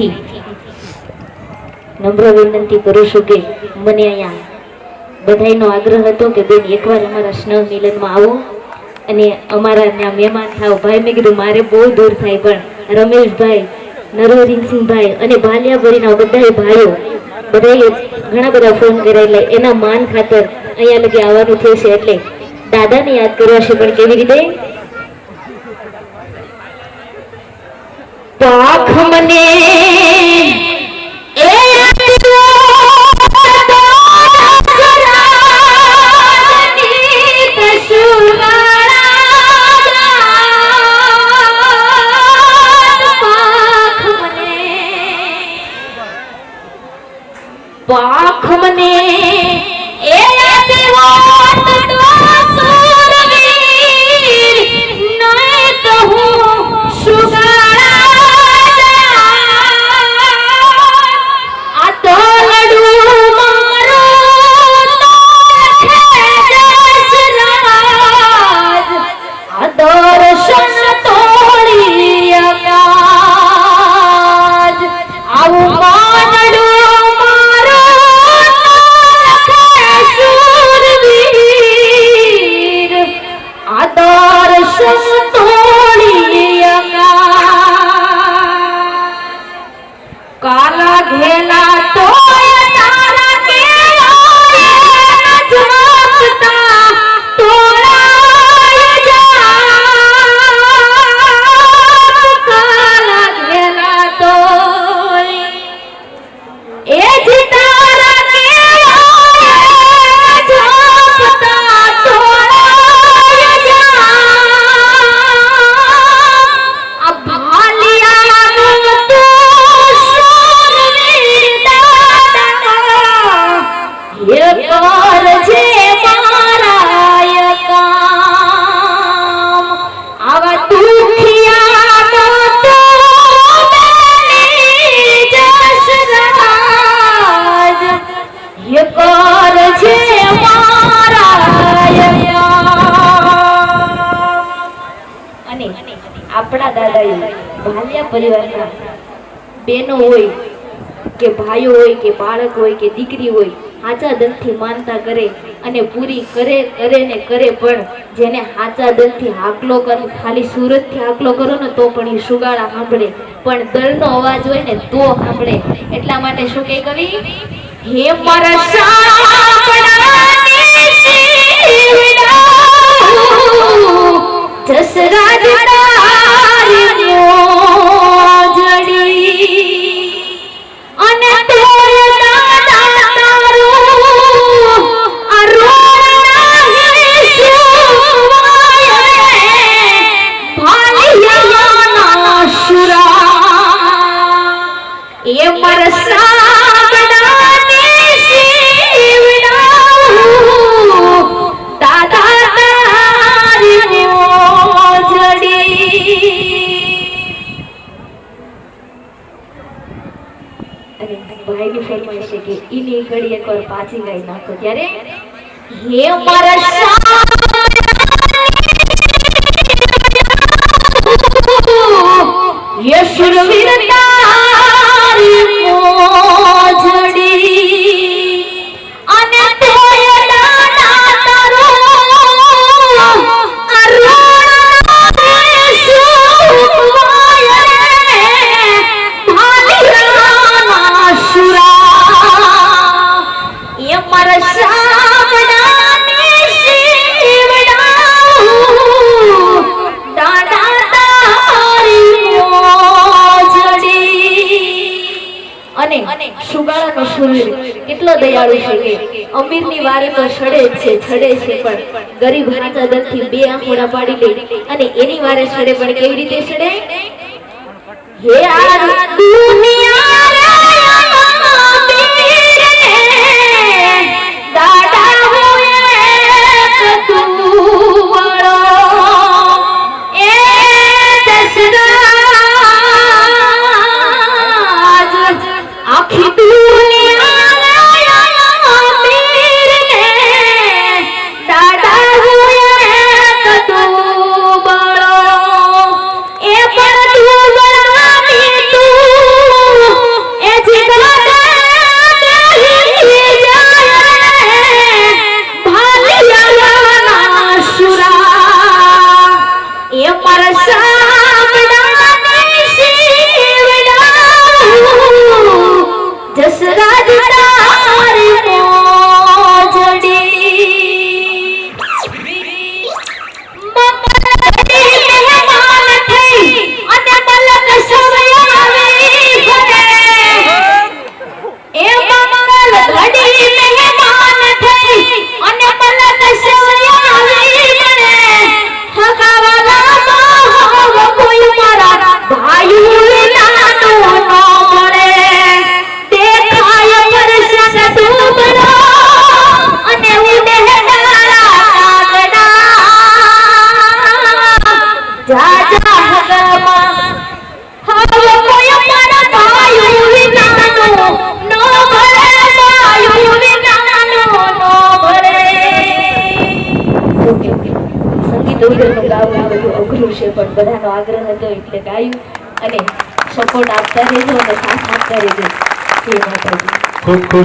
હૃદયથી નમ્ર વિનંતી કરું છું કે મને અહીંયા બધાનો આગ્રહ હતો કે બેન, એકવાર અમારા સ્નેહ મિલનમાં આવો અને અમારા ત્યાં મહેમાન થાવ ભાઈ, મેં કીધું, મારે બહુ દૂર થાય, પણ રમેશભાઈ નરહરિસિંહભાઈ અને ભાલિયાભરીના બધા ભાઈઓ બધાએ ઘણા બધા ફોન કર્યા એટલે એના માન ખાતર અહીંયા લગી આવવાનું છે. એટલે દાદાને યાદ કરવા છે પણ કેવી રીતે? પાખ મને એ પાખ મને. એ દેવાત આપણા દાદાએ ભાલિયા પરિવારના બેનો હોય કે ભાઈઓ હોય કે બાળક હોય કે દીકરી હોય હાચા દંતથી માનતા કરે અને પૂરી કરે કરે ને કરે પણ જેને હાચા દંતથી હાકલો કરો, ખાલી સુરતથી હાકલો કરો ને તો પણ એ સુગાળા સાંભળે. પણ દળનો અવાજ હોય ને તો સાંભળે. એટલા માટે શું કહે કવિ? હે મારા જસરાજ છે કે ઈની ઘડી એકવાર પાછી ગઈ નાખો. ત્યારે હે મારા યશુરવીર તારી સુગાળાનો કેટલો દયાળુ છે કે અમીરની વારે તો છડે છે છડે છે પણ ગરીબ હાચા દરથી બે આંખોડા પાડી દે અને એની વારે છડે પણ કેવી રીતે છડે હે આ દુનિયા ગઝલનું ગાવું બધું અઘરું છે, પણ બધાનો આગ્રહ હતો એટલે ગાયું અને સપોર્ટ આપતા રહેજો અને સાથ આપતા રહેજો. ખૂબ ખૂબ